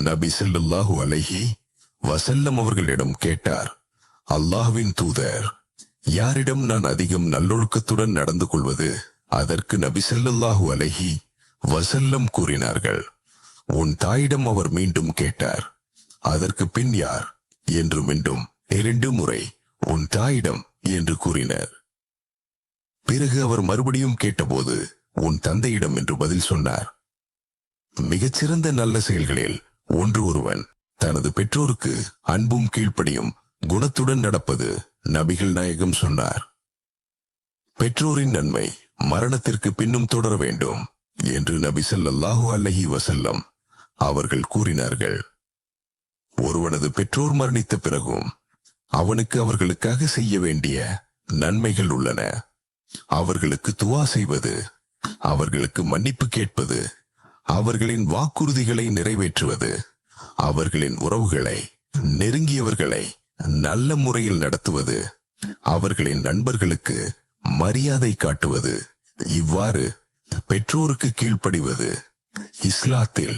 நபி செல்லுல்லாஹு அலஹி வசல்லம் அவர்களிடம் கேட்டார் அல்லாஹுவின் தூதர் யாரிடம் நான் அதிகம் நல்லொழுக்கத்துடன் நடந்து கொள்வது? அதற்கு நபி செல்லுல்லாஹு அலஹி வசல்லம் கூறினார்கள் உன் தாயிடம் அவர் மீண்டும் கேட்டார் அதற்கு பின் யார்? என்று மீண்டும் இரண்டு முறை உன் தாயிடம் என்று கூறினர். பிறகு அவர் மறுபடியும் கேட்டபோது உன் தந்தையிடம் என்று பதில் சொன்னார். மிகச்சிறந்த நல்ல செயல்களில் ஒன்று ஒருவன் தனது பெற்றோருக்கு அன்பும் கீழ்ப்படியும் குணத்துடன் நடப்பது நபிகள் நாயகம் சொன்னார். பெற்றோரின் நன்மை மரணத்திற்கு பின்னும் தொடர வேண்டும் என்று நபி சல்லாஹூ அல்லஹி வசல்லம் அவர்கள் கூறினார்கள். ஒருவனது பெற்றோர் மரணித்த பிறகும் அவனுக்கு அவர்களுக்காக செய்ய வேண்டிய நன்மைகள் உள்ளன. அவர்களுக்கு துவா செய்வது அவர்களுக்கு மன்னிப்பு கேட்பது அவர்களின் வாக்குறுதிகளை நிறைவேற்றுவது அவர்களின் உறவுகளை நெருங்கியவர்களை நல்ல முறையில் நடத்துவது அவர்களின் நண்பர்களுக்கு மரியாதை காட்டுவது இவ்வாறு பெற்றோருக்கு கீழ்ப்படிவது இஸ்லாத்தில்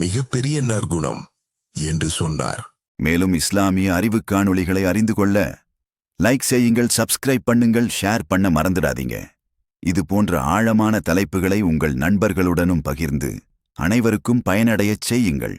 மிகப்பெரிய நற்குணம் என்று சொன்னார். மேலும் இஸ்லாமிய அறிவு காணொளிகளை அறிந்து கொள்ள லைக் செய்யுங்கள் சப்ஸ்கிரைப் பண்ணுங்கள் ஷேர் பண்ண மறந்துடாதீங்க. இது போன்ற ஆழமான தலைப்புகளை உங்கள் நண்பர்களுடனும் பகிர்ந்து அனைவருக்கும் பயனடையச் செய்யுங்கள்.